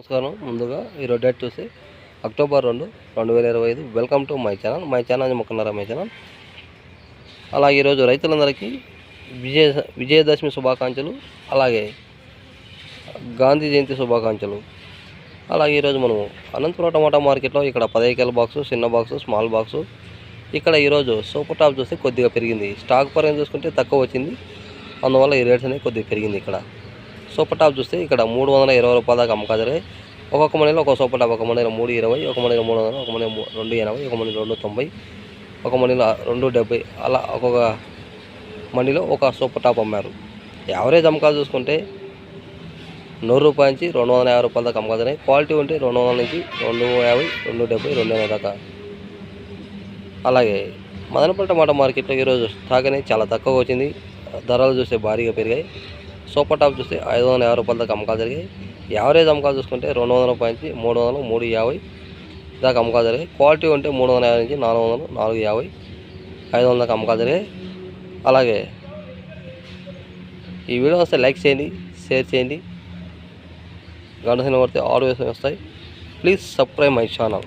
నమస్కారం. ముందుగా ఈరోజు డేట్ చూసి అక్టోబర్ రెండు రెండు వేల ఇరవై ఐదు. Welcome to my channel my channel మొక్కన్నారా my channel అలాగే ఈరోజు రైతులందరికీ విజయ విజయదశమి శుభాకాంక్షలు అలాగే గాంధీ జయంతి శుభాకాంక్షలు. అలాగే ఈరోజు మనము అనంతపురం టమాటా మార్కెట్లో ఇక్కడ పదైకేల బాక్సు చిన్న బాక్సు స్మాల్ బాక్సు ఇక్కడ ఈరోజు సూపర్ టాప్ చూస్తే కొద్దిగా పెరిగింది. స్టాక్ పరంగా చూసుకుంటే తక్కువ వచ్చింది. అందువల్ల ఈ రేట్స్ అనేవి కొద్దిగా పెరిగింది ఇక్కడ. సూపర్ టాప్ చూస్తే ఇక్కడ మూడు వందల ఇరవై రూపాయల దాకా అమ్మకాలు ఒక్కొక్క మనీలో ఒక సూపర్ టాప్ ఒక మనీలో మూడు ఇరవై ఒక మనీలో మూడు వందలు ఒక మనీ రెండు ఎనభై ఒక మనీ రెండు తొంభై ఒక మనీలో రెండు డెబ్బై అలా ఒక్కొక్క మనీలో ఒక సూపర్ టాప్ అమ్మారు. యావరేజ్ అమ్మకాలు చూసుకుంటే నూరు రూపాయల నుంచి రెండు వందల యాభై రూపాయల దాకా అమ్మకాలు క్వాలిటీ ఉంటే రెండు వందల నుంచి రెండు యాభై రెండు డెబ్బై రెండు ఎనభై దాకా. అలాగే మదనపల్లి టమాటా మార్కెట్లో ఈరోజు స్టాక్ చాలా తక్కువగా వచ్చింది. ధరలు చూస్తే భారీగా పెరిగాయి. సూపర్ టాప్ చూస్తే ఐదు వందల యాభై రూపాయల దాకా అమ్మకాలు జరిగాయి. యావరేజ్ అమ్మకాలు చూసుకుంటే రెండు వందల రూపాయల నుంచి మూడు వందలు మూడు యాభై దాకా అమ్మకాలు జరిగాయి. క్వాలిటీ ఉంటే మూడు వందల యాభై నుంచి నాలుగు వందలు నాలుగు యాభై ఐదు వందల దాకా అమ్మకాలు జరిగాయి. అలాగే ఈ వీడియో వస్తే లైక్ చేయండి షేర్ చేయండి. గంట సినిమా పడితే ఆల్ వస్తాయి. Please subscribe my channel